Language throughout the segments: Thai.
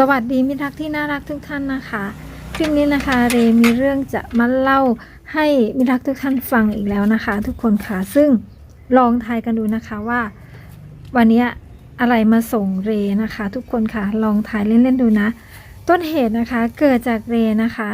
สวัสดีมิตรรักที่น่ารักทุกท่านนะคะ คลิปนี้นะคะเรมีเรื่องจะมาเล่าให้มิตรรักทุกท่านฟังอีกแล้วนะคะ ทุกคนค่ะซึ่งลองทายกันดูนะคะว่า วันนี้อะไรมาส่งเรนะคะ ทุกคนค่ะลองทายเล่นๆดูนะ ต้นเหตุนะคะเกิดจากเรนะคะ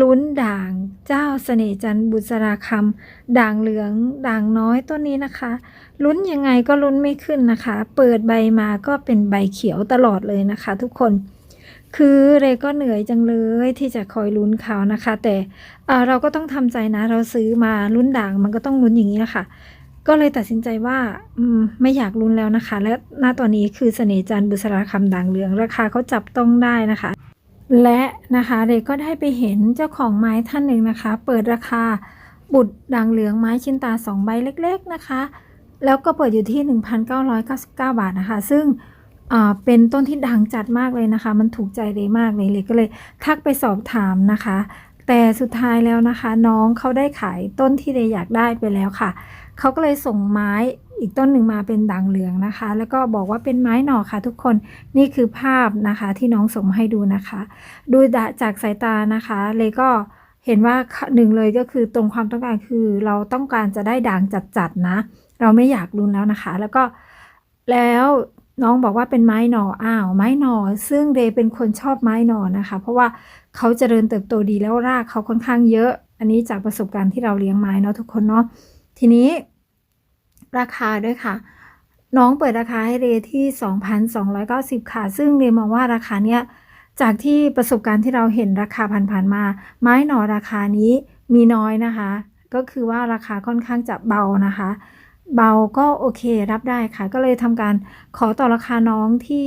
ลุ้นด่างเจ้าเสน่ห์จันบุษราคำด่างเหลืองด่างน้อยต้นนี้นะคะ ลุ้นยังไงก็ลุ้นไม่ขึ้นนะคะ เปิดใบมาก็เป็นใบเขียวตลอดเลยนะคะ ทุกคน คือเรก็เหนื่อยจังเลยที่จะคอยลุ้นเขานะคะ แต่เออเราก็ต้องทำใจนะเราซื้อมาลุ้นด่างมันก็ต้องลุ้นอย่างนี้นะคะก็เลยตัดสินใจว่าอไม่อยากลุ้นแล้วนะคะ และณตอนนี้คือเสน่ห์จันบุษราคำด่างเหลือง ราคาเขาจับต้องได้นะคะ และนะคะเรก็ได้ไปเห็นเจ้าของไม้ท่านหนึ่งนะคะ เปิดราคาบุตรด่างเหลืองไม้ชินตา 2 ใบเล็กๆนะคะ แล้วก็เปิดอยู่ที่ 1,999 บาทนะคะ ซึ่งเป็นต้นที่ดังจัดมากเลยนะคะ มันถูกใจเลยมากเลยเลยก็เลยทักไปสอบถามนะคะ แต่สุดท้ายแล้วนะคะ น้องเขาได้ขายต้นที่เรอยากได้ไปแล้วค่ะ เขาก็เลยส่งไม้ อีกต้นหนึ่งมาเป็นด่างเหลืองนะคะ แล้วก็บอกว่าเป็นไม้หน่อค่ะ ทุกคนนี่คือภาพนะคะที่น้องส่งมาให้ดูนะคะ ดูจากสายตานะคะ เลยก็เห็นว่าหนึ่งเลยก็คือตรงความต้องการคือเราต้องการจะได้ด่างจัดๆนะ เราไม่อยากรุนแล้วนะคะ แล้วก็แล้วน้องบอกว่าเป็นไม้หน่ออ้าว ไม้หน่อซึ่งเรเป็นคนชอบไม้หนอนะคะ เพราะว่าเขาเจริญเติบโตดีแล้วรากเขาค่อนข้างเยอะ อันนี้จากประสบการณ์ที่เราเลี้ยงไม้เนาะทุกคนเนาะทีนี้ ราคาด้วยค่ะ น้องเปิดราคาให้เรที่ 2,290 ค่ะ ซึ่งเรมองว่าราคาเนี้ยจากที่ประสบการณ์ที่เราเห็นราคาผ่านๆมา ไม้หนอราคานี้มีน้อยนะคะ ก็คือว่าราคาค่อนข้างจะเบานะคะ เบาก็โอเครับได้ค่ะ ก็เลยทำการขอต่อราคาน้องที่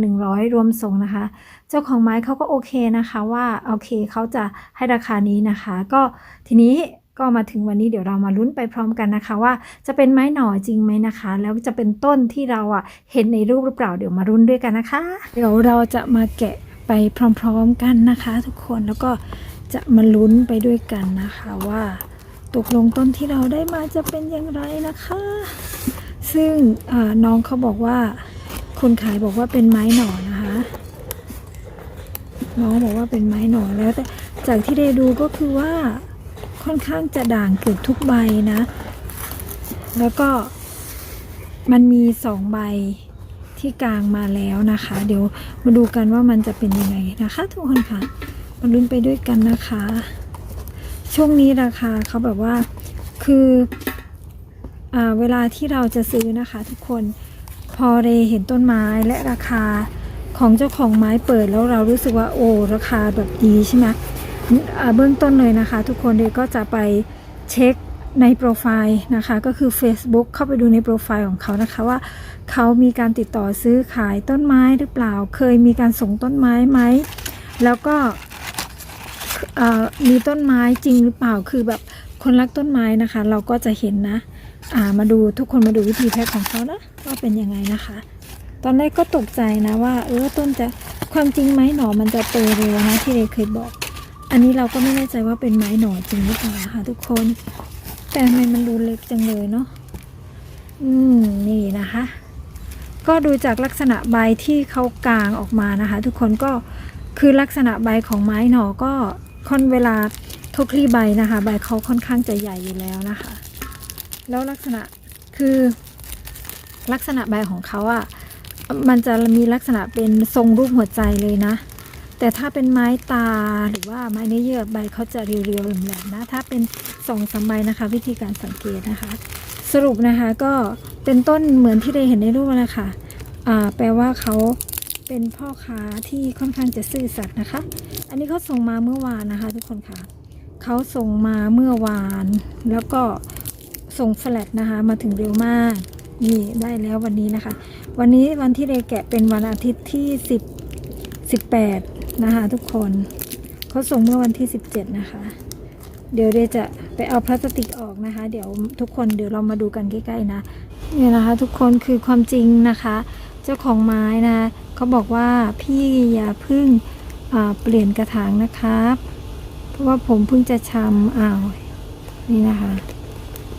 2,100 รวมส่งนะคะ เจ้าของไม้เขาก็โอเคนะคะว่าโอเคเขาจะให้ราคานี้นะคะ ก็ทีนี้ ก็มาถึงวันนี้เดี๋ยวเรามาลุ้นไปพร้อมกันนะคะ ว่าจะเป็นไม้หน่อจริงไหมนะคะ แล้วจะเป็นต้นที่เราอะเห็นในรูปหรือเปล่าเดี๋ยวมาลุ้นด้วยกันนะคะ เดี๋ยวเราจะมาแกะไปพร้อมๆกันนะคะ ทุกคนแล้วก็จะมาลุ้นไปด้วยกันนะคะว่าตกลงต้นที่เราได้มาจะเป็นอย่างไรนะคะ ซึ่งน้องเขาบอกว่าคนขายบอกว่าเป็นไม้หน่อนะคะ น้องบอกว่าเป็นไม้หน่อแล้วแต่จากที่ได้ดูก็คือว่า ค่อนข้างจะด่างเกือบทุกใบนะ แล้วก็มันมีสองใบที่กลางมาแล้วนะคะ เดี๋ยวมาดูกันว่ามันจะเป็นยังไงนะคะ ทุกคนค่ะมาลุ้นไปด้วยกันนะคะ ช่วงนี้ราคาเขาแบบว่าคืออเวลาที่เราจะซื้อนะคะ ทุกคนพอเรเห็นต้นไม้และราคาของเจ้าของไม้เปิดแล้วเรารู้สึกว่าโอ้ราคาแบบดีใช่ไหม เบื้องต้นเลยนะคะ ทุกคนเรก็จะไปเช็คในโปรไฟล์นะคะ ก็คือ Facebook เข้าไปดูในโปรไฟล์ของเขานะคะว่าเขามีการติดต่อซื้อขายต้นไม้หรือเปล่า เคยมีการส่งต้นไม้ไหม แล้วก็มีต้นไม้จริงหรือเปล่าคือแบบคนรักต้นไม้นะคะ เราก็จะเห็นนะามาดูทุกคนมาดูวิธีแพ็คของเขานะว่าเป็นยังไงนะคะ ตอนแรกก็ตกใจนะว่า เออต้นจะความจริงไหมหนอมันจะโตเร็วนะที่เรเคยบอก อันนี้เราก็ไม่แน่ใจว่าเป็นไม้หน่อจริงหรือเปล่าค่ะทุกคน แต่ทำไมมันดูเล็กจังเลยเนาะอืมนี่นะคะ ก็ดูจากลักษณะใบที่เขากางออกมานะคะ ทุกคนก็คือลักษณะใบของไม้หน่อก็ค่อนเวลาทุกคลี่ใบนะคะ ใบเขาค่อนข้างจะใหญ่อยู่แล้วนะคะ แล้วลักษณะคือลักษณะใบของเขาอะ่ะมันจะมีลักษณะเป็นทรงรูปหัวใจเลยนะ แต่ถ้าเป็นไม้ตาหรือว่าไม้เนื้อเยื่อใบเขาจะเรียวๆแหลมๆนะถ้าเป็นสองสามใบนะคะ วิธีการสังเกตนะคะ สรุปนะคะก็เป็นต้นเหมือนที่ได้เห็นในรูปนะคะอ่าแปลว่าเขาเป็นพ่อค้าที่ค่อนข้างจะซื่อสัตย์นะคะ อันนี้เขาส่งมาเมื่อวานนะคะ ทุกคนค่ะเขาส่งมาเมื่อวาน แล้วก็ส่งแฟลตนะคะ มาถึงเร็วมากนี่ได้แล้ววันนี้นะคะ วันนี้วันที่เรแกะเป็นวันอาทิตย์ที่ 10 18 นะคะทุกคนเขาส่งเมื่อวันที่ 17 นะคะ เดี๋ยวเดจะไปเอาพลาสติกออกนะคะ เดี๋ยวทุกคนเดี๋ยวเรามาดูกันใกล้ๆนะเนี่ยนะคะ ทุกคนคือความจริงนะคะ เจ้าของไม้นะเขาบอกว่าพี่อย่าพึ่งเปลี่ยนกระถางนะครับ เพราะว่าผมเพิ่งจะชำอ้าวนี่นะคะ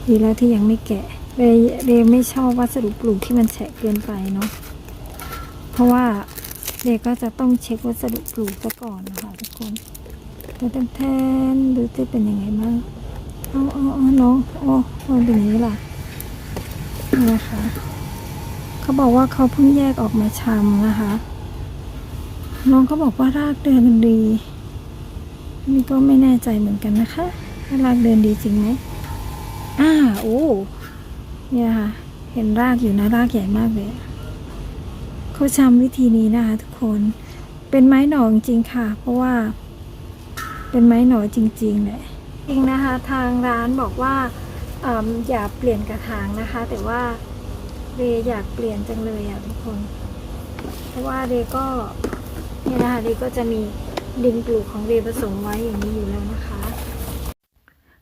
ดีแล้วที่ยังไม่แกะเรเรไม่ชอบวัสดุปลูกที่มันแฉะเกินไปเนาะเพราะว่า เด็กก็จะต้องเช็ควัสดุปลูกซะก่อนนะคะทุกคนแล้วแทนดูที่เป็นยังไงบ้างเอาเอาเอาน้องโอ้มันเป็นอย่างนี้ล่ะนะคะเขาบอกว่าเขาเพิ่งแยกออกมาชำนะคะ น้องเขาบอกว่ารากเดินดีนี่ก็ไม่แน่ใจเหมือนกันนะคะว่ารากเดินดีจริงไหมอ่าโอ้เนี่ยค่ะ เห็นรากอยู่นะรากใหญ่มากเลย เขาชำวิธีนี้นะคะทุกคนเป็นไม้หน่อจริงๆค่ะ เพราะว่า เป็นไม้หน่อจริงๆแหละจริงนะคะ ทางร้านบอกว่าออย่าเปลี่ยนกระถางนะคะ แต่ว่าเรอยากเปลี่ยนจังเลยอะทุกคน เพราะว่าเรก็เนี่ยนะคะเรก็จะมีดินปลูกของเรผสมไว้อย่างนี้อยู่แล้วนะคะ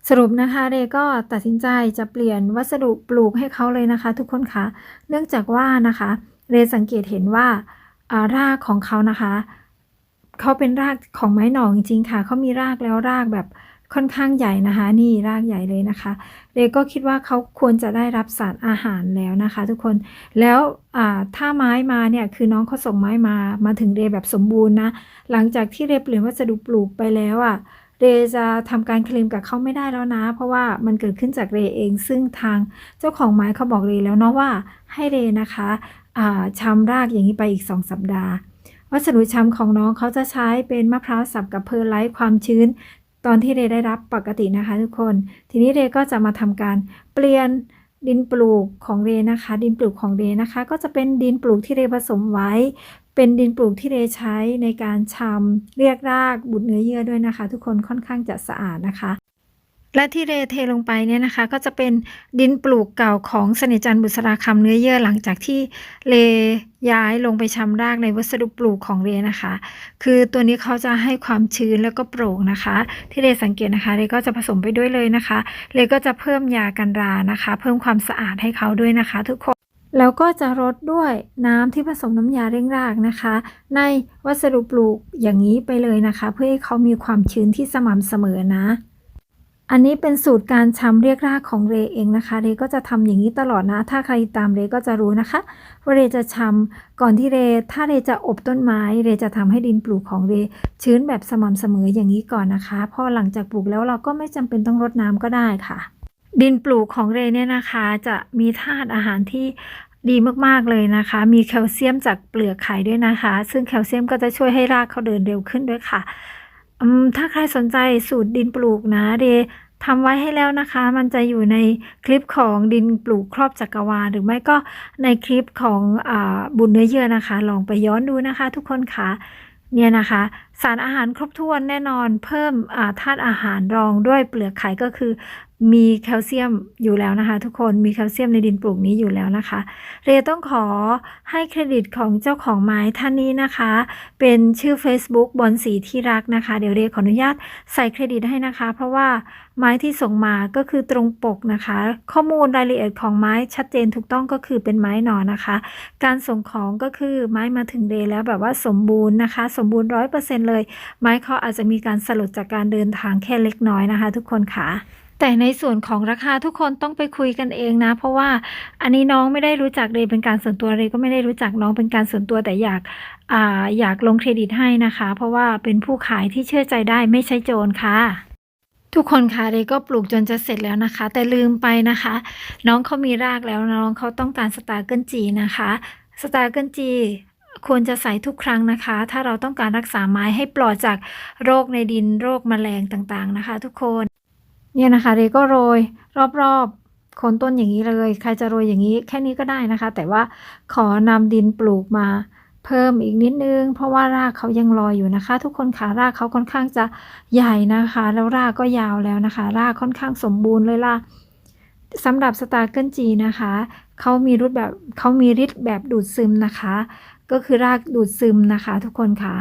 สรุปนะคะเรก็ตัดสินใจจะเปลี่ยนวัสดุปลูกให้เขาเลยนะคะ ทุกคนคะเนื่องจากว่านะคะ เรสังเกตเห็นว่ารากของเขานะคะเขาเป็นรากของไม้หน่อจริงๆค่ะเขามีรากแล้วรากแบบค่อนข้างใหญ่นะคะ นี่รากใหญ่เลยนะคะ เรก็คิดว่าเขาควรจะได้รับสารอาหารแล้วนะคะ ทุกคนแล้วถ้าไม้มาเนี่ยคือน้องเขาส่งไม้มามาถึงเรแบบสมบูรณ์นะหลังจากที่เรเปลี่ยนวัสดุปลูกไปแล้วอะเรจะทำการเคลมกับเขาไม่ได้แล้วนะ เพราะว่ามันเกิดขึ้นจากเรเองซึ่งทางเจ้าของไม้เขาบอกเรแล้วเนาะว่าให้เรนะคะ อ่าชำรากอย่างนี้ไปอีก 2 สัปดาห์ วัสดุชำของน้องเขาจะใช้เป็นมะพร้าวสับกับเพอร์ไลท์ความชื้น ตอนที่เรได้รับปกตินะคะทุกคน ทีนี้เรก็จะมาทำการเปลี่ยนดินปลูกของเรนะคะ ดินปลูกของเรนะคะ ก็จะเป็นดินปลูกที่เรผสมไว้ เป็นดินปลูกที่เรใช้ในการชำเรียกรากบุดเนื้อเยื่อด้วยนะคะ ทุกคนค่อนข้างจะสะอาดนะคะ และที่เรเทลงไปเนี่ยนะคะ ก็จะเป็นดินปลูกเก่าของสนิจันบุษราคำเนื้อเยื่อหลังจากที่เรย้ายลงไปชำรากในวัสดุปลูกของเรนะคะ คือตัวนี้เขาจะให้ความชื้นแล้วก็โปร่งนะคะ ที่เรสังเกตนะคะ เรก็จะผสมไปด้วยเลยนะคะ เรก็จะเพิ่มยากันรานะคะ เพิ่มความสะอาดให้เขาด้วยนะคะ ทุกคนแล้วก็จะรดด้วยน้ำที่ผสมน้ำยาเร่งรากนะคะ ในวัสดุปลูกอย่างนี้ไปเลยนะคะ เพื่อให้เขามีความชื้นที่สม่ำเสมอนะ อันนี้เป็นสูตรการชำเรียกรากของเรเองนะคะ เรก็จะทำอย่างนี้ตลอดนะ ถ้าใครตามเรก็จะรู้นะคะว่าเรจะชำก่อนที่เร ถ้าเรจะอบต้นไม้ เรจะทำให้ดินปลูกของเรชื้นแบบสม่ำเสมออย่างนี้ก่อนนะคะ พอหลังจากปลูกแล้วเราก็ไม่จำเป็นต้องรดน้ำก็ได้ค่ะ ดินปลูกของเรเนี่ยนะคะ จะมีธาตุอาหารที่ดีมากๆเลยนะคะ มีแคลเซียมจากเปลือกไข่ด้วยนะคะ ซึ่งแคลเซียมก็จะช่วยให้รากเขาเดินเร็วขึ้นด้วยค่ะ อืมถ้าใครสนใจสูตรดินปลูกนะเดทำไว้ให้แล้วนะคะ มันจะอยู่ในคลิปของดินปลูกครอบจักรวาลหรือไม่ก็ในคลิปของอบุญเนื้อเยื่อนะคะ ลองไปย้อนดูนะคะ ทุกคนค่ะเนี่ยนะคะ สารอาหารครบถ้วนแน่นอนเพิ่มธาตุอาหารรองด้วยเปลือกไข่ก็คือ มีแคลเซียมอยู่แล้วนะคะ ทุกคนมีแคลเซียมในดินปลูกนี้อยู่แล้วนะคะ เรต้องขอให้เครดิตของเจ้าของไม้ท่านนี้นะคะ เป็นชื่อ Facebook บอลสีที่รักนะคะ เดี๋ยวเรขออนุญาตใส่เครดิตให้นะคะ เพราะว่าไม้ที่ส่งมาก็คือตรงปกนะคะ ข้อมูลรายละเอียดของไม้ชัดเจนถูกต้องก็คือเป็นไม้หนอนนะคะ การส่งของก็คือไม้มาถึงเรแล้วแบบว่าสมบูรณ์นะคะ สมบูรณ์ร้อยเปอร์เซ็นเลย ไม้เขาอาจจะมีการสลดจากการเดินทางแค่เล็กน้อยนะคะ ทุกคนค่ะ แต่ในส่วนของราคาทุกคนต้องไปคุยกันเองนะ เพราะว่าอันนี้น้องไม่ได้รู้จักเรเป็นการส่วนตัวเรก็ไม่ได้รู้จักน้องเป็นการส่วนตัวแต่อยากอ่าอยากลงเครดิตให้นะคะ เพราะว่าเป็นผู้ขายที่เชื่อใจได้ไม่ใช่โจรค่ะทุกคนคะเรก็ปลูกจนจะเสร็จแล้วนะคะ แต่ลืมไปนะคะ น้องเขามีรากแล้วน้องเขาต้องการสตาร์เกิลจีนะคะสตาร์เกิลจีควรจะใส่ทุกครั้งนะคะ ถ้าเราต้องการรักษาไม้ให้ปลอดจากโรคในดินโรคแมลงต่างๆนะคะ ทุกคน เนี่ยนะคะเรก็โรยรอบๆโคนต้นอย่างนี้เลย ใครจะโรยอย่างนี้แค่นี้ก็ได้นะคะ แต่ว่าขอนำดินปลูกมาเพิ่มอีกนิดนึง เพราะว่ารากเขายังลอยอยู่นะคะ ทุกคนขารากเขาค่อนข้างจะใหญ่นะคะ แล้วรากก็ยาวแล้วนะคะ รากค่อนข้างสมบูรณ์เลยล่ะสำหรับสตาร์เกิลจีนะคะเขามีรูปแบบเขามีฤทธิ์แบบดูดซึมนะคะ ก็คือรากดูดซึมนะคะ ทุกคนค่ะ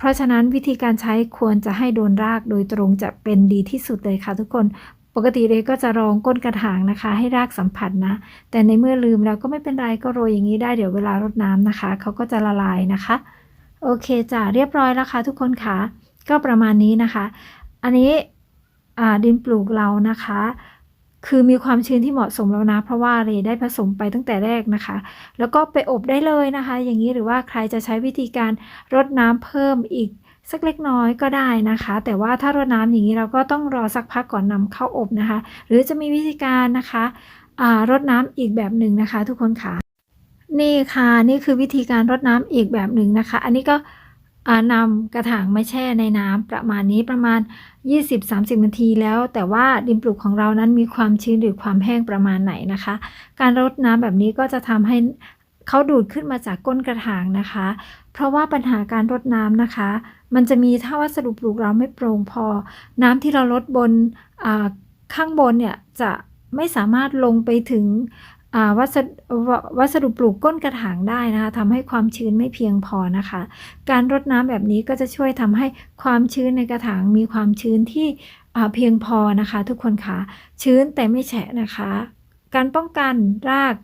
เพราะฉะนั้นวิธีการใช้ควรจะให้โดนรากโดยตรงจะเป็นดีที่สุดเลยค่ะทุกคนปกติเรก็จะรองก้นกระถางนะคะ ให้รากสัมผัสนะ แต่ในเมื่อลืมแล้วก็ไม่เป็นไรก็โรยอย่างนี้ได้เดี๋ยวเวลารดน้ำนะคะเขาก็จะละลายนะคะ โอเคจ้ะเรียบร้อยแล้วค่ะทุกคนค่ะก็ประมาณนี้นะคะ อันนี้ดินปลูกเรานะคะ คือมีความชื้นที่เหมาะสมแล้วนะ เพราะว่าเรได้ผสมไปตั้งแต่แรกนะคะ แล้วก็ไปอบได้เลยนะคะ อย่างนี้หรือว่าใครจะใช้วิธีการรดน้ำเพิ่มอีกสักเล็กน้อยก็ได้นะคะ แต่ว่าถ้ารดน้ำอย่างนี้เราก็ต้องรอสักพักก่อนนำเข้าอบนะคะ หรือจะมีวิธีการนะคะรดน้ำอีกแบบหนึ่งนะคะ ทุกคนค่ะนี่ค่ะ นี่คือวิธีการรดน้ำอีกแบบหนึ่งนะคะ อันนี้ก็ นำกระถางมาแช่ในน้ำประมาณนี้ประมาณ 20-30 นาทีแล้ว แต่ว่าดินปลูกของเรานั้นมีความชื้นหรือความแห้งประมาณไหนนะคะ การรดน้ำแบบนี้ก็จะทำให้เขาดูดขึ้นมาจากก้นกระถางนะคะ เพราะว่าปัญหาการรดน้ำนะคะ มันจะมีถ้าวัสดุปลูกเราไม่โปร่งพอ น้ำที่เราลดบนข้างบนเนี่ยจะไม่สามารถลงไปถึง วัสดุววัสดุปลูกก้นกระถางได้นะคะทำให้ความชื้นไม่เพียงพอนะคะ การรดน้ำแบบนี้ก็จะช่วยทำให้ความชื้นในกระถางมีความชื้นที่เพียงพอนะคะ ทุกคนคะชื้นแต่ไม่แฉะนะคะ การป้องกันราก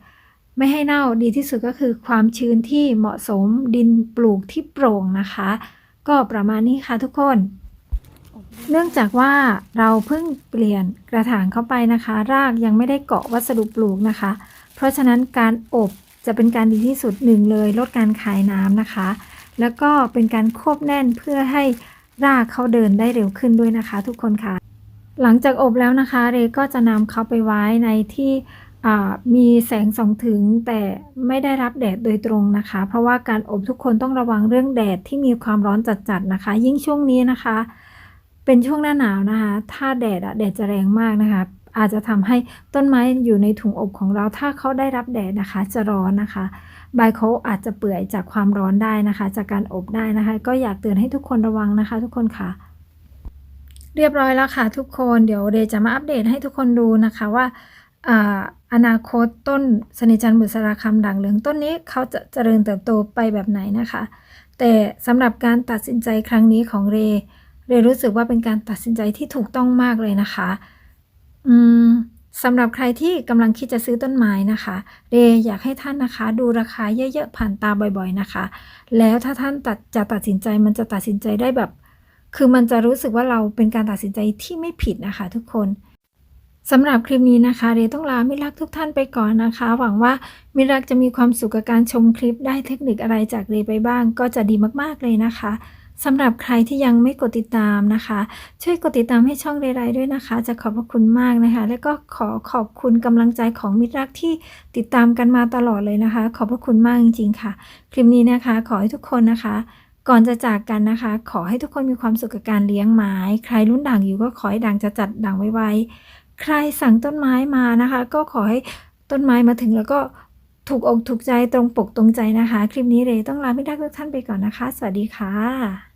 ไม่ให้เน่าดีที่สุดก็คือความชื้นที่เหมาะสมดินปลูกที่โปร่งนะคะ ก็ประมาณนี้ค่ะทุกคน เนื่องจากว่าเราเพิ่งเปลี่ยนกระถางเข้าไปนะคะ รากยังไม่ได้เกาะวัสดุปลูกนะคะ เพราะฉะนั้นการอบจะเป็นการดีที่สุดหนึ่งเลย ลดการคายน้ำนะคะ แล้วก็เป็นการควบแน่นเพื่อให้รากเขาเดินได้เร็วขึ้นด้วยนะคะ ทุกคนค่ะ หลังจากอบแล้วนะคะ เรก็จะนำเขาไปไว้ในที่มีแสงส่องถึงแต่ไม่ได้รับแดดโดยตรงนะคะ เพราะว่าการอบทุกคนต้องระวังเรื่องแดดที่มีความร้อนจัดๆนะคะ ยิ่งช่วงนี้นะคะ เป็นช่วงหน้าหนาวนะคะ ถ้าแดดอะแดดจะแรงมากนะคะ อาจจะทำให้ต้นไม้อยู่ในถุงอบของเรา ถ้าเขาได้รับแดดนะคะ จะร้อนนะคะ ใบเขาอาจจะเปื่อยจากความร้อนได้นะคะ จากการอบได้นะคะ ก็อยากเตือนให้ทุกคนระวังนะคะ ทุกคนค่ะ เรียบร้อยแล้วค่ะ ทุกคน เดี๋ยวเดจะมาอัปเดตให้ทุกคนดูนะคะว่าอนาคตต้นสนิจันบุษราคำด่างเหลืองต้นนี้เขาจะเจริญเติบโตไปแบบไหนนะคะ แต่สำหรับการตัดสินใจครั้งนี้ของเร เรรู้สึกว่าเป็นการตัดสินใจที่ถูกต้องมากเลยนะคะ อืมสำหรับใครที่กำลังคิดจะซื้อต้นไม้นะคะ เรอยากให้ท่านนะคะ ดูราคาเยอะๆผ่านตาบ่อยๆนะคะ แล้วถ้าท่านตัดจะตัดสินใจมันจะตัดสินใจได้แบบ คือมันจะรู้สึกว่าเราเป็นการตัดสินใจที่ไม่ผิดนะคะ ทุกคนสำหรับคลิปนี้นะคะ เรต้องลามิรักทุกท่านไปก่อนนะคะ หวังว่ามิรักจะมีความสุขกับการชมคลิปได้เทคนิคอะไรจากเรไปบ้าง ก็จะดีมากๆเลยนะคะ สำหรับใครที่ยังไม่กดติดตามนะคะ ช่วยกดติดตามให้ช่องเรไรด้วยนะคะ จะขอบพระคุณมากนะคะ และก็ขอขอบคุณกำลังใจของมิตรรักที่ติดตามกันมาตลอดเลยนะคะ ขอบพระคุณมากจริงๆค่ะ คลิปนี้นะคะ ขอให้ทุกคนนะคะ ก่อนจะจากกันนะคะ ขอให้ทุกคนมีความสุขกับการเลี้ยงไม้ ใครรุ่นด่างอยู่ก็ขอให้ด่างจะจัดด่างไวๆใครสั่งต้นไม้มานะคะ ก็ขอให้ต้นไม้มาถึงแล้วก็ ถูกอกถูกใจตรงปกตรงใจนะคะ คลิปนี้เลยต้องลาพี่ทักทุกท่านไปก่อนนะคะ สวัสดีค่ะ